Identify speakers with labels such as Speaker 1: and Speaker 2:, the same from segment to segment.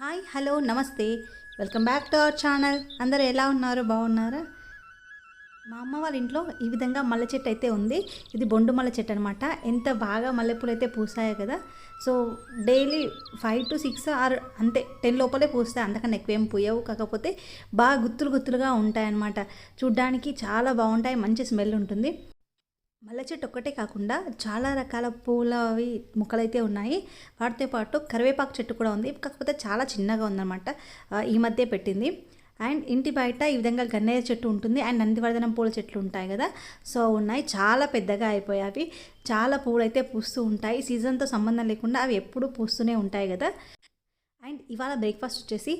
Speaker 1: Hi hello నమస్తే. Welcome back to our channel. అందరూ ఎలా ఉన్నారు? బాగున్నారా? మా అమ్మ వాళ్ళ ఇంట్లో ఈ విధంగా మల్లె చెట్టు అయితే ఉంది. ఇది బొండు మల్లె చెట్టు అనమాట ఎంత బాగా మల్లెపూలు అయితే పూసాయో కదా. So daily five to six or అంతే టెన్ లోపలే పూస్తాయి. అంతకన్నా ఎక్కువేం పూయవు. కాకపోతే బాగా గుత్తులు గుత్తులుగా ఉంటాయన్నమాట. చూడ్డానికి చాలా బాగుంటాయి. మంచి స్మెల్ ఉంటుంది. మల్లె చెట్టు ఒక్కటే కాకుండా చాలా రకాల పూలవి మొక్కలైతే ఉన్నాయి. వాటితో పాటు కరివేపాకు చెట్టు కూడా ఉంది. కాకపోతే చాలా చిన్నగా ఉందన్నమాట. ఈ మధ్య పెట్టింది. అండ్ ఇంటి బయట ఈ విధంగా గన్నేరు చెట్టు ఉంటుంది. అండ్ నందివర్ధనం పూల చెట్లు ఉంటాయి కదా. సో ఉన్నాయి. చాలా పెద్దగా అయిపోయాయి చాలా పూలు అయితే పూస్తూ ఉంటాయి. సీజన్తో సంబంధం లేకుండా అవి ఎప్పుడూ పూస్తూనే ఉంటాయి కదా. అండ్ ఇవాళ బ్రేక్ఫాస్ట్ వచ్చేసి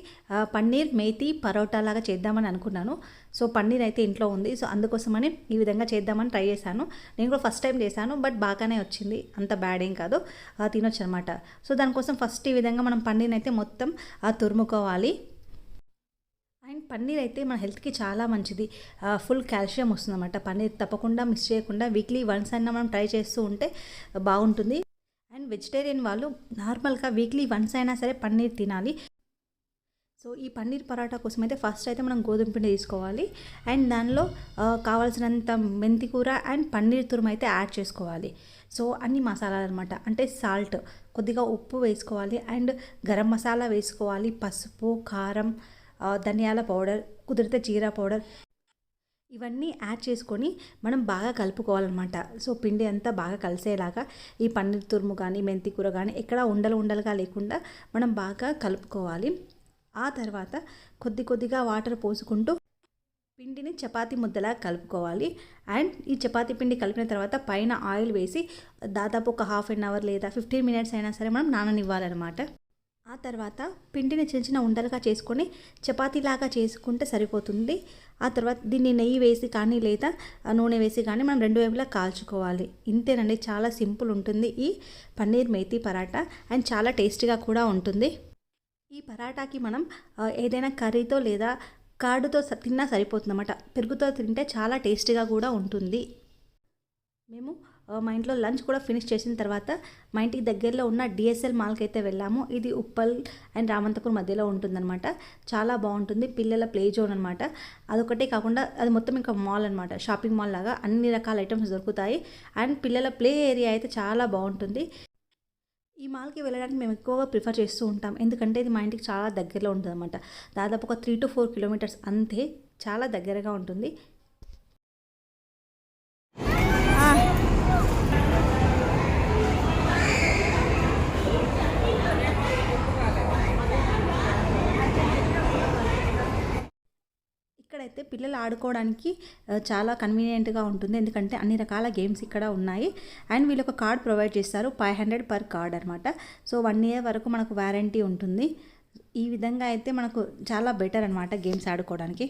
Speaker 1: పన్నీర్ మేతి పరోటా లాగా చేద్దామని అనుకున్నాను. సో పన్నీర్ అయితే ఇంట్లో ఉంది. సో అందుకోసమని ఈ విధంగా చేద్దామని ట్రై చేశాను. నేను కూడా ఫస్ట్ టైం చేశాను బట్ బాగానే వచ్చింది. అంత బ్యాడ్ ఏం కాదు. తినొచ్చు అనమాట సో దానికోసం ఫస్ట్ ఈ విధంగా మనం పన్నీర్ని అయితే మొత్తం తురుముకోవాలి. అండ్ పన్నీర్ అయితే మన హెల్త్కి చాలా మంచిది. ఫుల్ కాల్షియం వస్తుందన్నమాట. పన్నీర్ తప్పకుండా మిస్ చేయకుండా వీక్లీ వన్స్ అయినా మనం ట్రై చేస్తూ ఉంటే బాగుంటుంది. వెజిటేరియన్ వాళ్ళు నార్మల్గా వీక్లీ వన్స్ అయినా సరే పన్నీర్ తినాలి. సో ఈ పన్నీర్ పరాటా కోసం అయితే ఫస్ట్ అయితే మనం గోధుమ పిండి తీసుకోవాలి. అండ్ దానిలో కావాల్సినంత మెంతి కూర అండ్ పన్నీర్ తురుము అయితే యాడ్ చేసుకోవాలి. సో అన్ని మసాలాలు అనమాట అంటే సాల్ట్ కొద్దిగా ఉప్పు వేసుకోవాలి. అండ్ గరం మసాలా వేసుకోవాలి. పసుపు కారం ధనియాల పౌడర్ కుదిరితే జీరా పౌడర్. ఇవన్నీ యాడ్ చేసుకొని మనం బాగా కలుపుకోవాలన్నమాట. సో పిండి అంతా బాగా కలిసేలాగా ఈ పన్నీర్ తురుము కానీ మెంతి కూర కానీ ఎక్కడ ఉండలు ఉండలుగా లేకుండా మనం బాగా కలుపుకోవాలి. ఆ తర్వాత కొద్ది కొద్దిగా వాటర్ పోసుకుంటూ పిండిని చపాతి ముద్దలా కలుపుకోవాలి. అండ్ ఈ చపాతి పిండి కలిపిన తర్వాత పైన ఆయిల్ వేసి దాదాపు ఒక హాఫ్ అన్ అవర్ లేదా ఫిఫ్టీన్ మినిట్స్ అయినా సరే మనం నాననివ్వాలన్నమాట. ఆ తర్వాత పిండిని చిన్న చిన్న ఉండలుగా చేసుకొని చపాతీలాగా చేసుకుంటే సరిపోతుంది. ఆ తర్వాత దీన్ని నెయ్యి వేసి కానీ లేదా నూనె వేసి కానీ మనం రెండు వైపులా కాల్చుకోవాలి. ఇంతేనండి చాలా సింపుల్ ఉంటుంది. ఈ పన్నీర్ మేతి పరాటా అండ్ చాలా టేస్టీగా కూడా ఉంటుంది. ఈ పరాటాకి మనం ఏదైనా కర్రీతో లేదా కాడుతో స- తిన్నా సరిపోతుందన్నమాట. పెరుగుతో తింటే చాలా టేస్టీగా కూడా ఉంటుంది. మేము మా ఇంట్లో లంచ్ కూడా ఫినిష్ చేసిన తర్వాత మా ఇంటికి దగ్గరలో ఉన్న డిఎస్ఎల్ మాల్కి అయితే వెళ్ళాము. ఇది ఉప్పల్ అండ్ రామంతపూర్ మధ్యలో ఉంటుందన్నమాట. చాలా బాగుంటుంది. పిల్లల ప్లే జోన్ అనమాట అదొకటే కాకుండా అది మొత్తం ఇంకా మాల్ అనమాట షాపింగ్ మాల్ లాగా అన్ని రకాల ఐటమ్స్ దొరుకుతాయి. అండ్ పిల్లల ప్లే ఏరియా అయితే చాలా బాగుంటుంది. ఈ మాల్కి వెళ్ళడానికి మేము ఎక్కువగా ప్రిఫర్ చేస్తూ ఉంటాం. ఎందుకంటే ఇది మా ఇంటికి చాలా దగ్గరలో ఉంటుంది అనమాట దాదాపు ఒక త్రీ టు ఫోర్ కిలోమీటర్స్ అంతే. చాలా దగ్గరగా ఉంటుంది. అయితే పిల్లలు ఆడుకోవడానికి చాలా కన్వీనియంట్గా ఉంటుంది. ఎందుకంటే అన్ని రకాల గేమ్స్ ఇక్కడ ఉన్నాయి. అండ్ వీళ్ళు ఒక కార్డ్ ప్రొవైడ్ చేస్తారు. ఫైవ్ హండ్రెడ్ పర్ కార్డ్ అనమాట సో వన్ ఇయర్ వరకు మనకు వారంటీ ఉంటుంది. ఈ విధంగా అయితే మనకు చాలా బెటర్ అనమాట గేమ్స్ ఆడుకోవడానికి.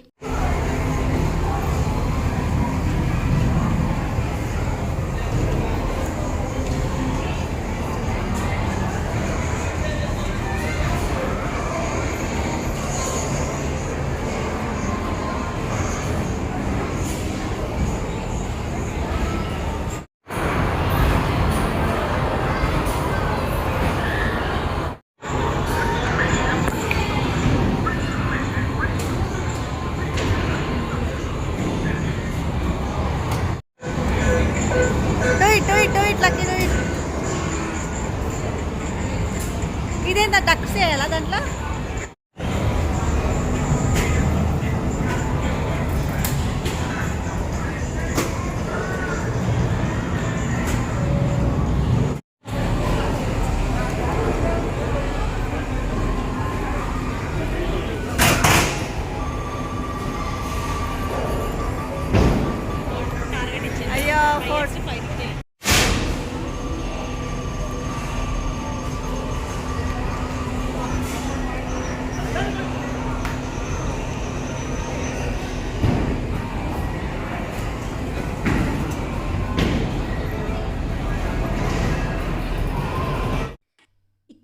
Speaker 1: ఇదేందా డక్స్ చేయాలా దాంట్లో?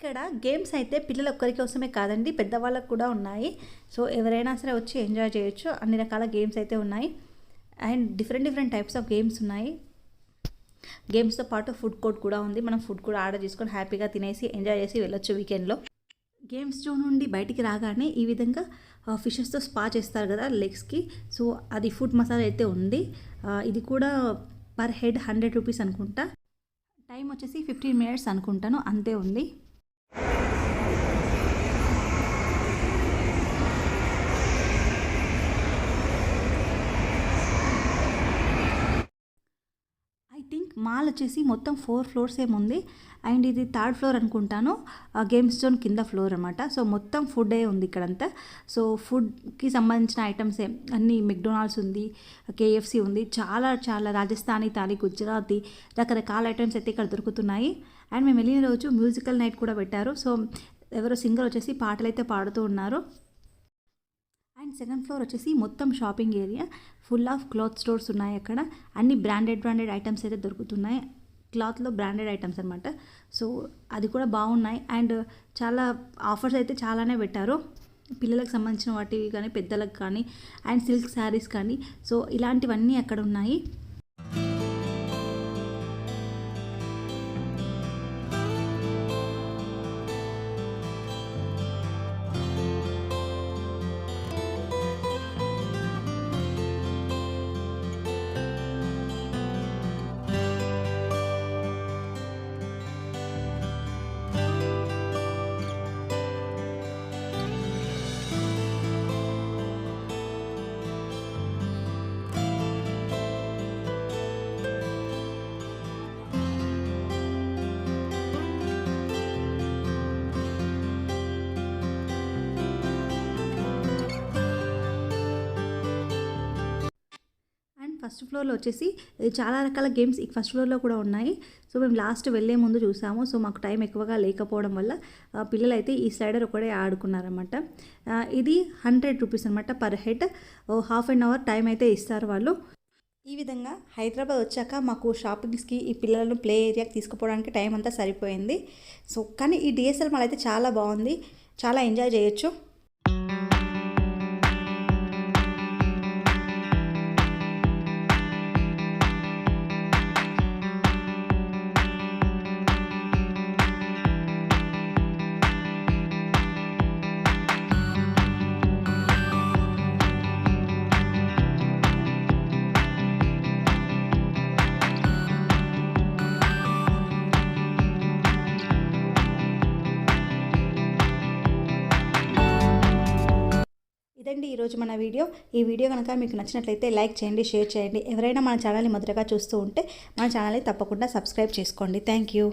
Speaker 1: ఇక్కడ గేమ్స్ అయితే పిల్లల ఒక్కరి కోసమే కాదండి పెద్దవాళ్ళకు కూడా ఉన్నాయి. సో ఎవరైనా సరే వచ్చి ఎంజాయ్ చేయొచ్చు. అన్ని రకాల గేమ్స్ అయితే ఉన్నాయి. And different different types of games ఉన్నాయి. గేమ్స్తో పాటు ఫుడ్ కోర్ట్ కూడా ఉంది. మనం ఫుడ్ కూడా ఆర్డర్ చేసుకొని హ్యాపీగా తినేసి ఎంజాయ్ చేసి వెళ్ళొచ్చు వీకెండ్లో గేమ్స్ జోన్ నుండి బయటికి రాగానే ఈ విధంగా ఫిషెస్తో స్పా చేస్తారు కదా లెగ్స్కి సో అది ఫుడ్ మసాజ్ అయితే ఉంది. ఇది కూడా పర్ హెడ్ హండ్రెడ్ రూపీస్ అనుకుంటా. టైం వచ్చేసి ఫిఫ్టీన్ మినిట్స్ అనుకుంటాను. అంతే ఉంది. మాల్ వచ్చేసి మొత్తం ఫోర్ ఫ్లోర్స్ ఏముంది అండ్ ఇది థర్డ్ ఫ్లోర్ అనుకుంటాను. గేమ్స్ జోన్ కింద ఫ్లోర్ అనమాట సో మొత్తం ఫుడ్ ఏ ఉంది ఇక్కడంతా. సో ఫుడ్కి సంబంధించిన ఐటమ్స్ అన్నీ మెక్డొనాల్డ్స్ ఉంది కేఎఫ్సి ఉంది చాలా చాలా రాజస్థానీ తాలి గుజరాతీ రకరకాల ఐటమ్స్ అయితే ఇక్కడ దొరుకుతున్నాయి. అండ్ మేము వెళ్ళిన రోజు మ్యూజికల్ నైట్ కూడా పెట్టారు. సో ఎవరో సింగర్ వచ్చేసి పాటలు అయితే పాడుతూ ఉన్నారు. అండ్ సెకండ్ ఫ్లోర్ వచ్చేసి మొత్తం shopping area. Full of cloth stores ఉన్నాయి అక్కడ. అన్ని బ్రాండెడ్ బ్రాండెడ్ ఐటమ్స్ అయితే దొరుకుతున్నాయి. క్లాత్లో బ్రాండెడ్ ఐటమ్స్ అనమాట సో అది కూడా బాగున్నాయి. అండ్ చాలా ఆఫర్స్ అయితే చాలానే పెట్టారు. పిల్లలకు సంబంధించిన వాటివి కానీ పెద్దలకు కానీ అండ్ సిల్క్ శారీస్ కానీ. సో ఇలాంటివన్నీ అక్కడ ఉన్నాయి. ఫస్ట్ ఫ్లోర్లో వచ్చేసి చాలా రకాల గేమ్స్ ఈ ఫస్ట్ ఫ్లోర్లో కూడా ఉన్నాయి. సో మేము లాస్ట్ వెళ్ళే ముందు చూసాము. సో మాకు టైం ఎక్కువగా లేకపోవడం వల్ల పిల్లలు అయితే ఈ స్లైడర్ ఒకటే ఆడుకున్నారన్నమాట. ఇది హండ్రెడ్ రూపీస్ అనమాట per head. Half an hour time అయితే ఇస్తారు వాళ్ళు. ఈ విధంగా హైదరాబాద్ వచ్చాక మాకు షాపింగ్స్కి ఈ పిల్లలను ప్లే ఏరియాకి తీసుకుపోవడానికి టైం అంతా సరిపోయింది. సో కానీ ఈ డిఎస్ఎల్ మాల్ అయితే చాలా బాగుంది. చాలా ఎంజాయ్ చేయొచ్చు. ఇదండి ఈరోజు మన వీడియో. ఈ వీడియో కనుక మీకు నచ్చినట్లయితే లైక్ చేయండి షేర్ చేయండి. ఎవరైనా మన ఛానల్ని మొదటగా చూస్తూ ఉంటే మన ఛానల్ని తప్పకుండా సబ్స్క్రైబ్ చేసుకోండి. Thank you.